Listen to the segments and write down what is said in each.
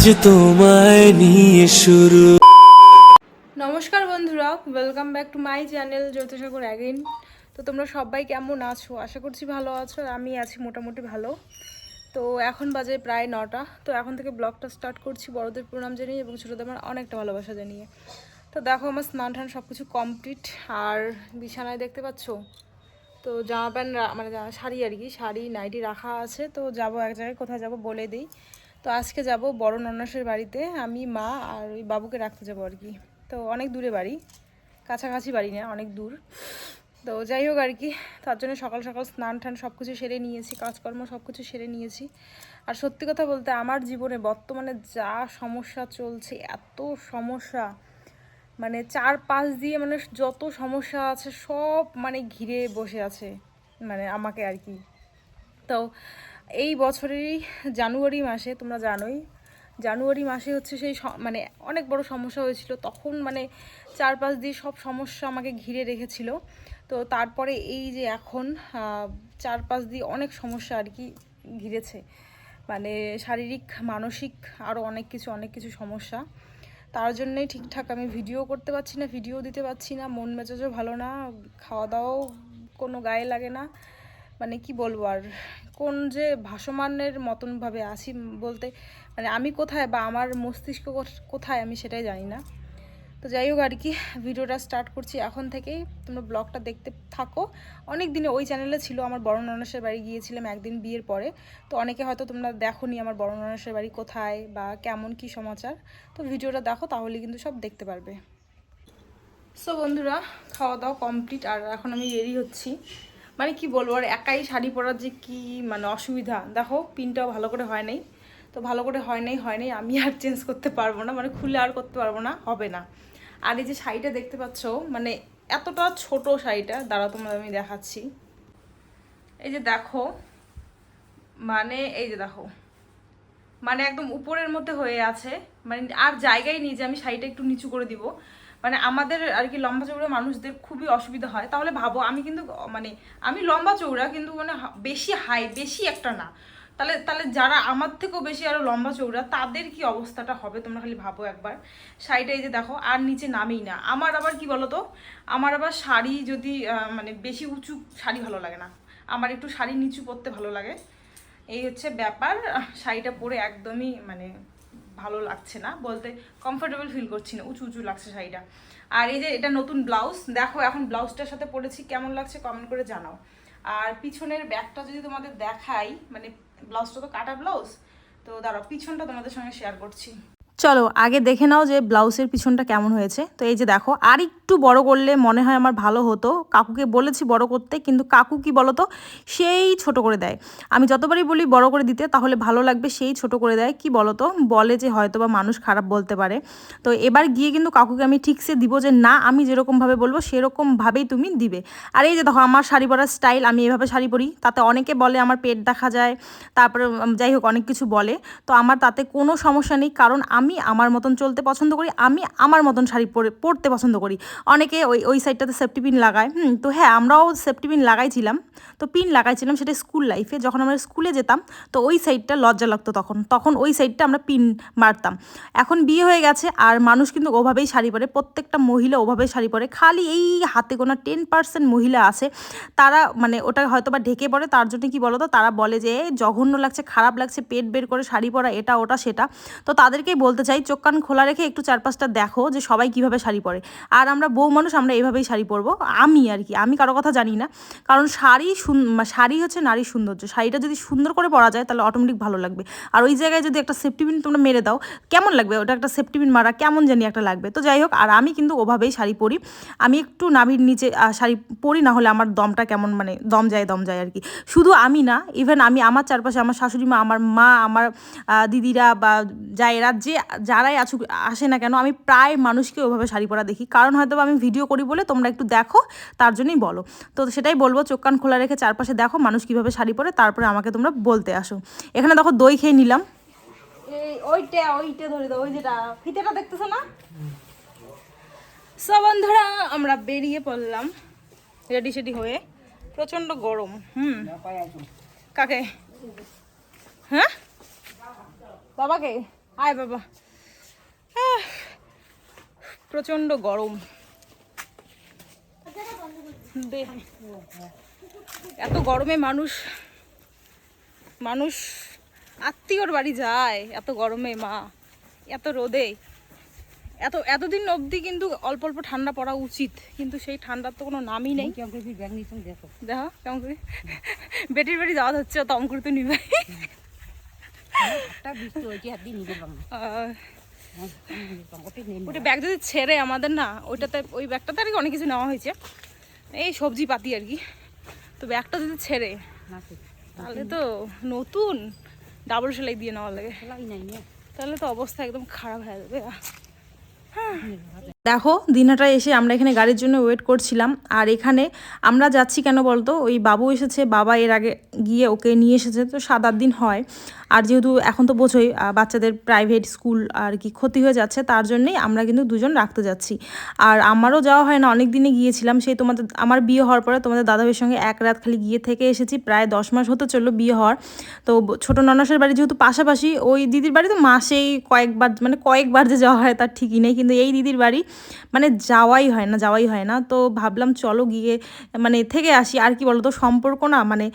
আজ তোমায় নিয়ে শুরু। নমস্কার বন্ধুরা welcome back to my channel Jyotisagar again তো তোমরা সবাই কেমন আছো? আশা করছি ভালো আছো আর আমি আছি মোটামুটি ভালো। তো এখন বাজে প্রায় নটা। তো এখন থেকে ব্লগটা স্টার্ট করছি বড়দের প্রণাম জানিয়ে এবং ছোটোদের আমার অনেকটা ভালোবাসা জানিয়ে। তো দেখো আমার স্নান টান সব কিছু কমপ্লিট আর বিছানায় দেখতে পাচ্ছ? তো জামা প্যান্ট মানে শাড়ি আর কি, শাড়ি নাইটি রাখা আছে। তো যাব এক জায়গায়, কোথায় যাব বলে দিই। তো আজকে যাব বড় নন্নাসের বাড়িতে। আমি, মা আর ওই বাবুকে রাখতে যাব আর কি। তো অনেক দূরে বাড়ি, কাছাকাছি বাড়ি না, অনেক দূর। তো যাই হোক আর কি, তার জন্য সকাল সকাল স্নান টান সব কিছু সেরে নিয়েছি, কাজকর্ম সব কিছু সেরে নিয়েছি। আর সত্যি কথা বলতে আমার জীবনে বর্তমানে যা সমস্যা চলছে, এত সমস্যা। মানে চার পাঁচ দিয়ে মানে যত সমস্যা আছে সব মানে ঘিরে বসে আছে মানে আমাকে আর কি। তো এই বছরেরই জানুয়ারি মাসে, তোমরা জানোই, জানুয়ারি মাসে হচ্ছে সেই মানে অনেক বড় সমস্যা হয়েছিল। তখন মানে চার পাঁচ দিয়ে সব সমস্যা আমাকে ঘিরে রেখেছিল। তো তারপরে এই যে এখন চার পাঁচ দিয়ে অনেক সমস্যা আর কি ঘিরেছে। মানে শারীরিক, মানসিক আরও অনেক কিছু অনেক কিছু সমস্যা। তার জন্যই ঠিকঠাক আমি ভিডিও করতে পারছি না, ভিডিও দিতে পারছি না। মন মেজাজও ভালো না খাওয়া দাওয়াও কোনো গায়ে লাগে না। মানে কি বলব আর কোন যে ভাসমানের মতনভাবে আছি বলতে মানে আমি কোথায় বা আমার মস্তিষ্ক কোথায় আমি সেটাই জানি না। তো যাই হোক আর কি, ভিডিওটা স্টার্ট করছি এখন থেকেই। তোমরা ব্লগটা দেখতে থাকো। অনেক দিনে ওই চ্যানেলে ছিল আমার বড় ননাসের বাড়ি গিয়েছিলাম একদিন বিয়ের পরে। তো অনেকে হয়তো তোমরা দেখোনি আমার বড় ননাসের বাড়ি কোথায় বা কেমন কি সমাচার। তো ভিডিওটা দেখো, তাহলে কিন্তু সব দেখতে পারবে। সো বন্ধুরা খাওয়া দাওয়া কমপ্লিট আর এখন আমি রেডি হচ্ছি। মানে কি বলব, আর একাই শাড়ি পরার যে কি মানে অসুবিধা। দেখো, পিনটাও ভালো করে হয় নাই। তো ভালো করে হয় নাই হয় নাই, আমি আর চেঞ্জ করতে পারব না। মানে খুলে আর করতে পারব না, হবে না। আর এই যে শাড়িটা দেখতে পাচ্ছ মানে এতটা ছোট শাড়িটা দাঁড়া তোমরা আমি দেখাচ্ছি। এই যে দেখো মানে এই যে দেখো মানে একদম উপরের মধ্যে হয়ে আছে। মানে আর জায়গায় নিয়ে যে আমি শাড়িটা একটু নিচু করে দিব। মানে আমাদের আর কি লম্বা চৌড়া মানুষদের খুবই অসুবিধা হয়। তাহলে ভাবো, আমি কিন্তু মানে আমি লম্বা চৌড়া, কিন্তু মানে বেশি হাই বেশি একটা না। তাহলে তাহলে যারা আমার থেকেও বেশি আরও লম্বা চৌড়া, তাদের কি অবস্থাটা হবে? তোমরা খালি ভাবো একবার। শাড়িটা এই যে দেখো, আর নিচে নামেই না। আমার আবার কি বলো তো আমার আবার শাড়ি যদি মানে বেশি উঁচু, শাড়ি ভালো লাগে না। আমার একটু শাড়ি নিচু পরতে ভালো লাগে। এই হচ্ছে ব্যাপার। শাড়িটা পরে একদমই মানে ভালো লাগছে না, বলতে কমফোর্টেবল ফিল করছি না, উঁচু উঁচু লাগছে শাড়িটা। আর এই যে এটা নতুন ব্লাউজ দেখো এখন ব্লাউজটার সাথে পরেছি, কেমন লাগছে কমেন্ট করে জানাও। আর পিছনের ব্যাগটা যদি তোমাদের দেখাই মানে ব্লাউজটা তো কাটা ব্লাউজ তো দাঁড়াও, পিছনটা তোমাদের সঙ্গে শেয়ার করছি। চলো, আগে দেখে নাও যে ব্লাউজের পিছনটা কেমন হয়েছে। তো এই যে দেখো আর একটু বড় করলে মনে হয় আমার ভালো হতো। কাকুকে বলেছি বড় করতে, কিন্তু কাকু কি বলো তো সেই ছোট করে দেয়। আমি যতবারই বলি বড় করে দিতে, তাহলে ভালো লাগবে সেই ছোট করে দেয়। কি বলো তো বলে যে হয়তো বা মানুষ খারাপ বলতে পারে। তো এবার গিয়ে কিন্তু কাকুকে আমি ঠিকসে দিব যে, না, আমি যেরকমভাবে বলব, সেরকমভাবেই তুমি দিবে। আর এই যে দেখো, আমার শাড়ি পরার স্টাইল, আমি এভাবে শাড়ি পরি। তাতে অনেকে বলে আমার পেট দেখা যায়। তারপরে যাই হোক, অনেক কিছু বলে। তো আমার তাতে কোনো সমস্যা নেই। কারণ আমি আমার মতন চলতে পছন্দ করি, আমি আমার মতন শাড়ি পরে, পরতে পছন্দ করি। অনেকে ওই ওই সাইডটাতে সেফটি পিন লাগায়, হুম, তো হ্যাঁ আমরাও সেফটি পিন লাগাইছিলাম, তো পিন লাগাইছিলাম সেটা স্কুল লাইফে যখন আমরা স্কুলে যেতাম, তো ওই সাইডটা লজ্জা লাগতো তখন তখন ওই সাইডটা আমরা পিন মারতাম। এখন বিয়ে হয়ে গেছে, আর মানুষ কিন্তু ওভাবেই শাড়ি পরে, প্রত্যেকটা মহিলা ওভাবেই শাড়ি পরে, খালি এই হাতে গোনা টেন পার্সেন্ট মহিলা আছে, তারা মানে ওটা হয়তো বা ঢেকে পড়ে, তার জন্য কি বলতো, তারা বলে যে, "এই জঘন্য লাগছে, খারাপ লাগছে, পেট বের করে শাড়ি পরা, এটা, ওটা, সেটা। তো তাদেরকেই বলতে চাই, চোখ কান খোলা রেখে একটু চারপাশটা দেখো যে সবাই কীভাবে শাড়ি পরে। আর আমরা বউ মানুষ, আমরা এইভাবেই শাড়ি পরবো। আমি আর কি, আমি কারও কথা জানি না। কারণ শাড়ি শাড়ি হচ্ছে নারীর সৌন্দর্য। শাড়িটা যদি সুন্দর করে পরা যায়, তাহলে অটোমেটিক ভালো লাগবে। আর ওই জায়গায় যদি একটা সেফটি পিন তোমরা মেরে দাও, কেমন লাগবে? ওটা একটা সেফটি পিন মারা কেমন জানি একটা লাগবে। তো যাই হোক, আর আমি কিন্তু ওভাবেই শাড়ি পরি। আমি একটু নাভির নিচে শাড়ি পরি, না হলে আমার দমটা কেমন মানে দম যায় দম যায় আর কি। শুধু আমি না ইভেন আমি আমার চারপাশে, আমার শাশুড়ি মা, আমার মা, আমার দিদিরা বা যায়েরা, যে যারাই আসুক আসে না কেন আমি প্রায় মানুষকে ওভাবে শাড়ি পরা দেখি। কারণ হয়তো বা আমি ভিডিও করি বলে তোমরা একটু দেখো তার জন্যই বলো। তো সেটাই বলব চোখ কান খোলা রেখে চারপাশে দেখো মানুষ কীভাবে শাড়ি পরে তারপরে আমাকে তোমরা বলতে আসো। এখানে দেখো দই খেয়ে নিলাম। এই ওইটা ওইটা ধরে দাও ওই যেটা ফিতেটা দেখতেছো না? সব বন্ধুরা আমরা বেরিয়ে পড়লাম রেডি সেডি হয়ে। প্রচণ্ড গরম হুম। কাকে? হ্যাঁ? বাবাকে? আয় বাবা। আহ, প্রচণ্ড গরম। এত গরমে মানুষ মানুষ আত্মীয়র বাড়ি যায় এত গরমে মা এত রোদে। এত এতদিন অবধি কিন্তু অল্প অল্প ঠান্ডা পড়া উচিত কিন্তু সেই ঠান্ডার তো কোনো নামই নেই। দেখো কেমন করে? বেটির বাড়ি যাওয়া হচ্ছে তম করে তো নিবে। আহ, ওটা ব্যাগ যদি ছেড়ে আমাদের না ওইটাতে ওই ব্যাগটাতে আর কি অনেক কিছু নেওয়া হয়েছে। এই সবজি পাতি আর কি। তো ব্যাগটা যদি ছেড়ে তাহলে তো নতুন ডাবল সেলাই দিয়ে নেওয়া লাগে। তাহলে তো অবস্থা একদম খারাপ হয়ে যাবে। দেখো দিনাটা এসে আমরা এখানে গাড়ির জন্য ওয়েট করছিলাম। আর এখানে আমরা যাচ্ছি কেন বলতো? ওই বাবু এসেছে, বাবা এর আগে গিয়ে ওকে নিয়ে এসেছে, তো সাত আট দিন হয়। আর যেহেতু এখন তো বোঝোই বাচ্চাদের প্রাইভেট স্কুল আর কি ক্ষতি হয়ে যাচ্ছে, তার জন্যেই আমরা কিন্তু দুজন রাখতে যাচ্ছি। আর আমারও যাওয়া হয় না, অনেক দিনে গিয়েছিলাম, সেই তোমাদের, আমার বিয়ে হওয়ার পরে তোমাদের দাদাভাইয়ের সঙ্গে এক রাত খালি গিয়ে থেকে এসেছি, প্রায় দশ মাস হতে চলল বিয়ে হওয়ার। তো ছোট ননাসের বাড়ি যেহেতু পাশাপাশি, ওই দিদির বাড়ি তো মাসেই কয়েকবার মানে কয়েকবার যে যাওয়া হয় তার ঠিকই নেই, কিন্তু এই দিদির বাড়ি মানে যাওয়াই হয় না, যাওয়াই হয় না। তো ভাবলাম চলো গিয়ে মানে থেকে আসি। আর কি বলতো, সম্পর্ক না মানে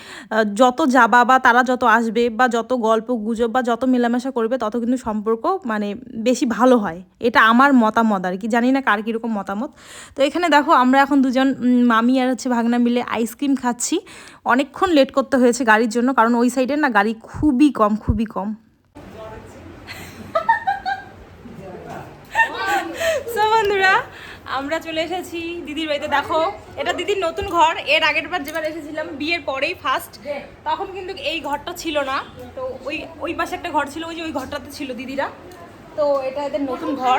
যত যাবা বা তারা যত আসবে বা যত গল্প গুজব বা যত মেলামেশা করবে, তত কিন্তু সম্পর্ক মানে বেশি ভালো হয়। এটা আমার মতামত আর কি। জানি না কার কীরকম মতামত। তো এখানে দেখো, আমরা এখন দুজন মামি আর হচ্ছে ভাগনা মিলে আইসক্রিম খাচ্ছি। অনেকক্ষণ লেট করতে হয়েছে গাড়ির জন্য, কারণ ওই সাইডে না গাড়ি খুবই কম খুবই কম সো বন্ধুরা আমরা চলে এসেছি দিদির বাড়িতে, দেখো, এটা দিদির নতুন ঘর, এর আগের বার যেবার এসেছিলাম, বিয়ের পরেই ফার্স্ট তখন কিন্তু এই ঘরটা ছিল না, তো ওই ওই পাশে একটা ঘর ছিল, ওই যে ওই ঘরটাতে ছিল দিদিরা, তো এটা এদের নতুন ঘর,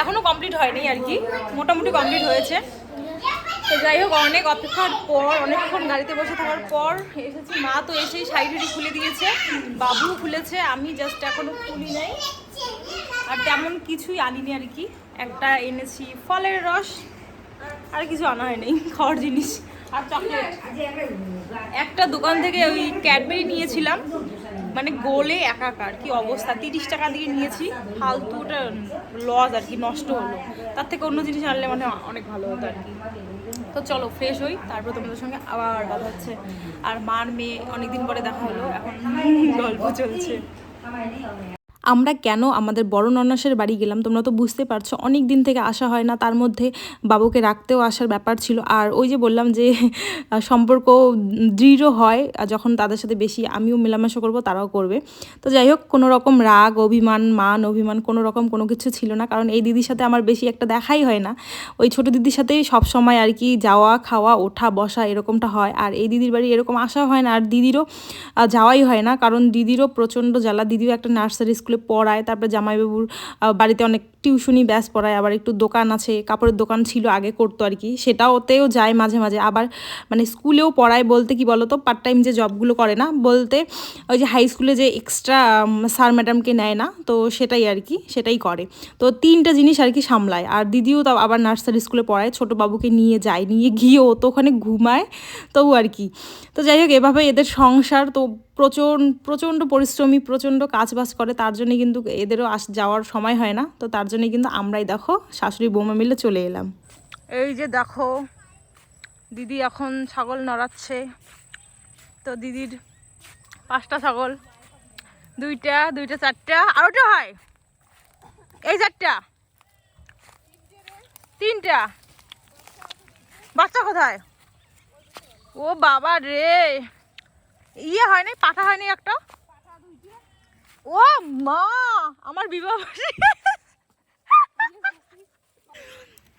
এখনও কমপ্লিট হয়নি আর কি, মোটামুটি কমপ্লিট হয়েছে, তো যাই হোক, অনেক অপেক্ষার পর, অনেকক্ষণ গাড়িতে বসে থাকার পর এসেছি, মা তো এসেই শাড়িটি খুলে দিয়েছে বাবু খুলেছে, আমি জাস্ট এখনও খুলি নাই আর তেমন কিছুই আনিনি আর কি। একটা এনেছি, ফলের রস, আর কিছু আনা হয়নি, খাওয়ার জিনিস আর চকলেট। একটা দোকান থেকে ওই ক্যাডবেরি নিয়েছিলাম মানে গোলে একাকার, কি অবস্থা, তিরিশ টাকা দিয়ে নিয়েছি, ফালতু ওটা লস আর কি, নষ্ট হলো। তার থেকে অন্য জিনিস আনলে মানে অনেক ভালো হতো আর কি। তো চলো ফ্রেশ হই, তারপর তোমাদের সঙ্গে আবার কথা হচ্ছে। আর মার মেয়ে অনেকদিন পরে দেখা হলো, এখন গল্প চলছে। আমরা কেন আমাদের বড় ননাসের বাড়ি গেলাম? তোমরা তো বুঝতে পারছ অনেক দিন থেকে আসা হয় না। তার মধ্যে বাবুকে রাখতেও আসার ব্যাপার ছিল। আর ওই যে বললাম যে, সম্পর্ক দৃঢ় হয় যখন তাদের সাথে বেশি আমিও মেলামেশা করব, তারাও করবে। তো যাই হোক, কোনো রকম রাগ, অভিমান, মান, অভিমান, কোনো রকম কোনো কিছু ছিল না। কারণ এই দিদির সাথে আমার বেশি একটা দেখাই হয় না। ওই ছোট দিদির সাথেই সব সময় আর কি যাওয়া, খাওয়া, ওঠা, বসা এরকমটা হয়। আর এই দিদির বাড়ি এরকম আসা হয় না। আর দিদিরও যাওয়াই হয় না। কারণ দিদিরও প্রচণ্ড জ্বালা। দিদিও একটা নার্সারি স্কুলে পড়ায় তারপরে জামাইবাবুর বাড়িতে অনেক টিউশনি ব্যাস পড়ায়, আবার একটু দোকান আছে, কাপড়ের দোকান ছিল, আগে করতো আর কি। সেটাওতেও যায় মাঝে মাঝে। আবার মানে স্কুলেও পড়ায় বলতে কি বলতো পার্ট টাইম যে জবগুলো করে না, বলতে ওই যে হাই স্কুলে যে এক্সট্রা স্যার ম্যাডামকে নেয় না, তো সেটাই আর কি, সেটাই করে। তো তিনটা জিনিস আর কি সামলায়। আর দিদিও তাও আবার নার্সারি স্কুলে পড়ায়, ছোটো বাবুকে নিয়ে যায়, নিয়ে গিয়েও তো ওখানে ঘুমায়, তবু আর কি। তো যাই হোক, এভাবে এদের সংসার তো প্রচণ্ড প্রচণ্ড পরিশ্রমী প্রচণ্ড কাজবাজ করে, তার জন্য কিন্তু এদেরও আস, যাওয়ার সময় হয় না, তো তার জন্য কিন্তু আমরাই দেখো, শাশুড়ি বৌমা মিলে চলে এলাম। এই যে দেখো, দিদি এখন ছাগল নড়াচ্ছে। তো দিদির পাঁচটা ছাগল, দুইটা দুইটা, চারটা আরোটা হয়। এই চারটা, তিনটা। বাচ্চা কোথায়? ও বাবা রে ইয়ে হয়নি, পাঠা হয়নি একটা? ও মা, আমার বিবাহ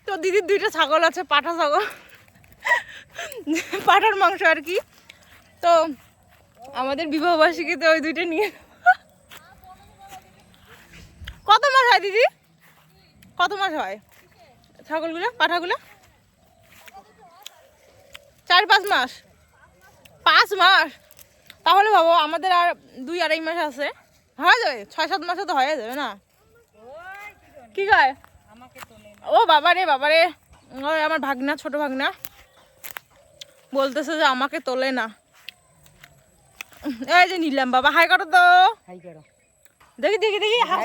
তো দিদির দুইটা ছাগল আছে, পাঠা ছাগল। পাঠার মাংস আর কি। তো আমাদের বিবাহবার্ষিকীতে ওই দুইটা নিয়ে কত মাস হয় দিদি? কত মাস হয়? ছাগলগুলো, পাঠাগুলো? চার পাঁচ মাস? পাঁচ মাস? তাহলে ভাবো, আমাদের আর দুই আড়াই মাস আছে। হয়ে যাবে ছয় সাত মাসে তো হয়ে যাবে না? কি গায় ও বাবা রে বাবা রে ওই আমার ভাগনা ছোট ভাগনা। বলতেছে যে আমাকে তোলে না। এই যে নিলাম বাবা হাই করো তো। দেখি দেখি দেখি হাস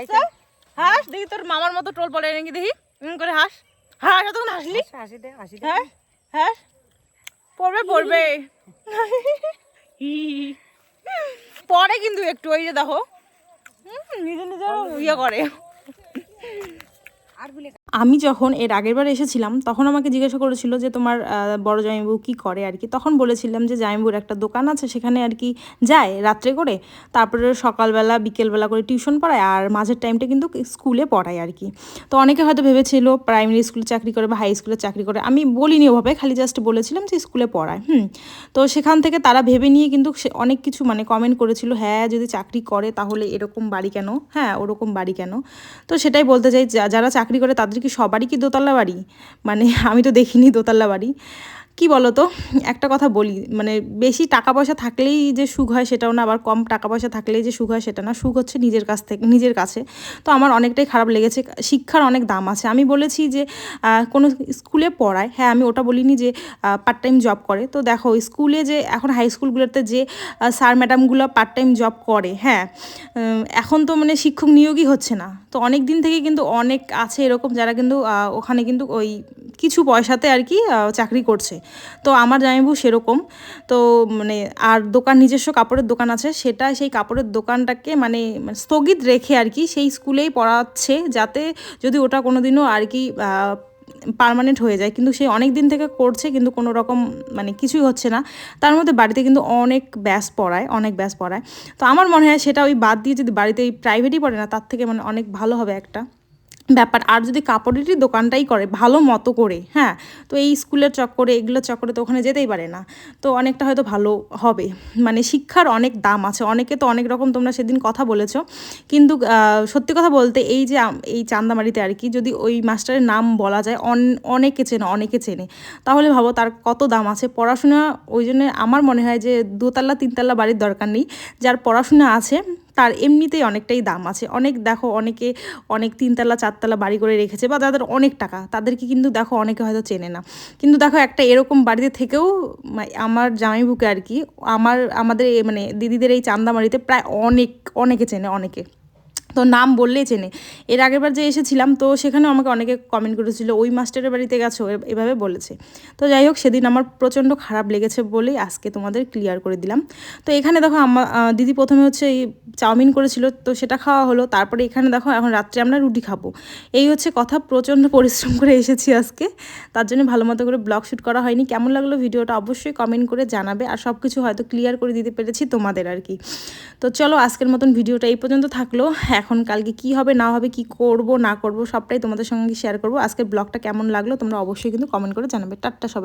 হাস দেখি তোর মামার মতো টোল পড়ে নাকি দেখি। এমন করে হাস। হাস এতক্ষণ হাসলি? হাসি দে হাসি দে। হ্যাঁ হ্যাঁ পড়বে পড়বে। পরে কিন্তু একটু ওই যে দেখো। নিজে নিজে ইয়ে করে। আর আমি যখন এর আগের বার এসেছিলাম, তখন আমাকে জিজ্ঞাসা করেছিল যে তোমার বড় জামাইবাবু কী করে আর কি। তখন বলেছিলাম যে জামাইবাবুর একটা দোকান আছে, সেখানে আর কি যায় রাত্রে করে, তারপরে সকালবেলা, বিকেলবেলা করে টিউশন পড়ায় আর মাঝের টাইমটা কিন্তু স্কুলে পড়ায় আর কি। তো অনেকে হয়তো ভেবেছিল প্রাইমারি স্কুলে চাকরি করে বা হাই স্কুলে চাকরি করে, আমি বলিনি ওভাবে, খালি জাস্ট বলেছিলাম যে স্কুলে পড়ায়, হুম। তো সেখান থেকে তারা ভেবে নিয়ে কিন্তু অনেক কিছু মানে কমেন্ট করেছিল হ্যাঁ যদি চাকরি করে তাহলে এরকম বাড়ি কেন? হ্যাঁ ওরকম বাড়ি কেন? তো সেটাই বলতে চাই যারা চাকরি করে তাদের কি সবারই কি দোতলা বাড়ি? মানে আমি তো দেখিনি দোতলা বাড়ি। কি বলো তো একটা কথা বলি মানে বেশি টাকা পয়সা থাকলেই যে সুখ হয় সেটাও না, আবার কম টাকা পয়সা থাকলেই যে সুখ হয় সেটা না, সুখ হচ্ছে নিজের কাছ থেকে, নিজের কাছে। তো আমার অনেকটাই খারাপ লেগেছে, শিক্ষার অনেক দাম আছে। আমি বলেছি যে কোনো স্কুলে পড়ায় হ্যাঁ আমি ওটা বলিনি যে পার্ট টাইম জব করে। তো দেখো, স্কুলে যে, এখন হাই স্কুলগুলোতে যে স্যার ম্যাডামগুলো পার্ট টাইম জব করে হ্যাঁ এখন তো মানে শিক্ষক নিয়োগই হচ্ছে না। তো অনেক দিন থেকে কিন্তু অনেক আছে এরকম যারা কিন্তু ওখানে কিন্তু ওই কিছু পয়সাতে আর কি চাকরি করছে। তো আমার জামাইবু সেরকম। তো মানে আর দোকান নিজস্ব কাপড়ের দোকান আছে সেটা সেই কাপড়ের দোকানটাকে মানে মানে স্থগিত রেখে আর কি সেই স্কুলেই পড়াচ্ছে যাতে যদি ওটা কোনো দিনও আর কি পার্মানেন্ট হয়ে যায়। কিন্তু সে অনেক দিন থেকে করছে কিন্তু কোনো রকম মানে কিছুই হচ্ছে না। তার মধ্যে বাড়িতে কিন্তু অনেক ব্যাস পড়ায়, অনেক ব্যাস পড়ায়। তো আমার মনে হয় সেটা ওই বাদ দিয়ে যদি বাড়িতে এই প্রাইভেটই পড়ে না, তার থেকে মানে অনেক ভালো হবে একটা। ব্যাপার। আর যদি কাপড়েরই দোকানটাই করে ভালো মতো করে হ্যাঁ তো এই স্কুলের চক্করে, এগুলোর চক্করে তো ওখানে যেতেই পারে না। তো অনেকটা হয়তো ভালো হবে। মানে শিক্ষার অনেক দাম আছে। অনেকে তো অনেক রকম তোমরা সেদিন কথা বলেছ। কিন্তু সত্যি কথা বলতে এই যে এই চান্দামারিতে আর কি, যদি ওই মাস্টারের নাম বলা যায়, অন- অনেকে চেনে অনেকে চেনে, তাহলে ভাবো তার কত দাম আছে। পড়াশোনা, ওই জন্য আমার মনে হয় যে দোতলা, তিনতলা বাড়ির দরকার নেই। যার পড়াশোনা আছে তার এমনিতেই অনেকটাই দাম আছে। অনেক দেখো, অনেকে অনেক তিনতলা, চারতলা বাড়ি করে রেখেছে বা যাদের অনেক টাকা। তাদেরকে কিন্তু দেখো অনেকে হয়তো চেনে না। কিন্তু দেখো একটা এরকম বাড়িতে থেকেও আমার জামাইবুকে আর কি, আমার, আমাদের মানে দিদিদের এই চান্দামারিতে প্রায় অনেক, অনেকে চেনে, অনেকে। তো নাম বললেই চেনে। এর আগের বার যে এসেছিলাম, তো সেখানে আমাকে অনেকে কমেন্ট করেছিল, ওই মাস্টারের বাড়িতে গেছো? এভাবে বলেছে। তো যাই হোক, সেদিন আমার প্রচণ্ড খারাপ লেগেছে বলেই আজকে তোমাদের ক্লিয়ার করে দিলাম। তো এখানে দেখো আমার দিদি প্রথমে হচ্ছে এই চাউমিন করেছিল, তো সেটা খাওয়া হলো। তারপরে এখানে দেখো, এখন রাত্রে আমরা রুটি খাব। এই হচ্ছে কথা, প্রচণ্ড পরিশ্রম করে এসেছি আজকে। তার জন্য ভালো মতো করে ব্লগ শ্যুট করা হয়নি। কেমন লাগল ভিডিওটা অবশ্যই কমেন্ট করে জানাবে। আর সব কিছু হয়তো ক্লিয়ার করে দিতে পেরেছি তোমাদের আর কি। তো চলো, আজকের মতন ভিডিওটা এই পর্যন্ত থাকল। এখন কালকে কি হবে, না হবে, কি করব, না করব, সবটাই তোমাদের সঙ্গে শেয়ার করব। আজকের ব্লগটা কেমন লাগল, তোমরা অবশ্যই কিন্তু কমেন্ট করে জানাবে। টাট্টা সবাই।